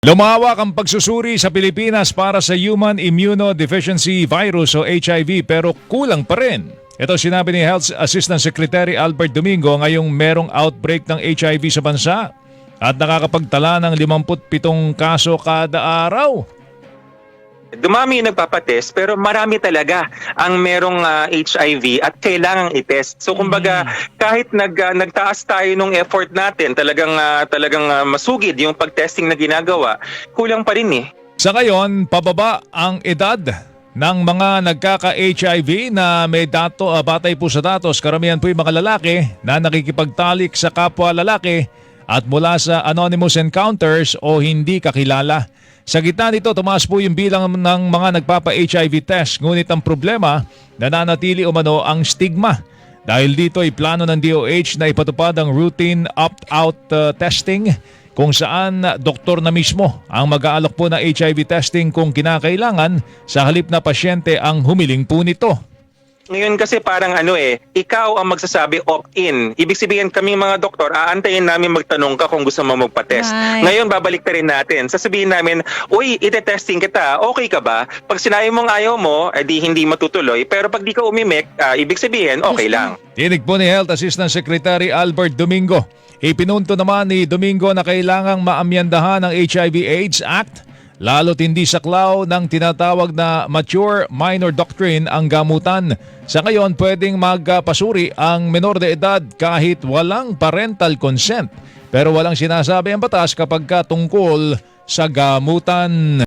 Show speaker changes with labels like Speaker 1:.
Speaker 1: Lumawak ang pagsusuri sa Pilipinas para sa Human Immunodeficiency Virus o HIV pero kulang pa rin. Ito sinabi ni Health Assistant Secretary Albert Domingo ngayong merong outbreak ng HIV sa bansa at nakakapagtala ng 57 kaso kada araw.
Speaker 2: Dumami yung nagpapatest pero marami talaga ang merong ah, HIV at kailangang i-test. So kumbaga kahit nag ah, nagtaas tayo nung effort natin, talagang ah, talagang ah, masugid yung pag-testing na ginagawa, kulang pa rin eh.
Speaker 1: Sa ngayon, pababa ang edad ng mga nagkaka-HIV na may dato, ah, batay po sa datos, karamihan po yung mga lalaki na nakikipagtalik sa kapwa lalaki at mula sa anonymous encounters o hindi kakilala. Sa gitna nito, tumaas po yung bilang ng mga nagpapa-HIV test. Ngunit ang problema, nananatili umano ang stigma. Dahil dito ay plano ng DOH na ipatupad ang routine opt-out uh, testing kung saan doktor na mismo ang mag-aalok po ng HIV testing kung kinakailangan sa halip na pasyente ang humiling po nito.
Speaker 2: Ngayon kasi parang ano eh, ikaw ang magsasabi opt-in. Ibig sabihin kami mga doktor, aantayin namin magtanong ka kung gusto mo magpa-test.
Speaker 3: Right.
Speaker 2: Ngayon babalik ta rin natin. Sasabihin namin, uy, ite-testing kita, okay ka ba? Pag sinabi mong ayaw mo, edi hindi matutuloy. Pero pag di ka umimik, ah, ibig sabihin, okay lang.
Speaker 1: Tinig po ni Health Assistant Secretary Albert Domingo. Ipinunto naman ni Domingo na kailangang maamyandahan ang HIV-AIDS Act lalo't hindi saklaw ng tinatawag na mature minor doctrine ang gamutan. Sa ngayon, pwedeng magpasuri ang menor de edad kahit walang parental consent. Pero walang sinasabi ang batas kapag ka tungkol sa gamutan.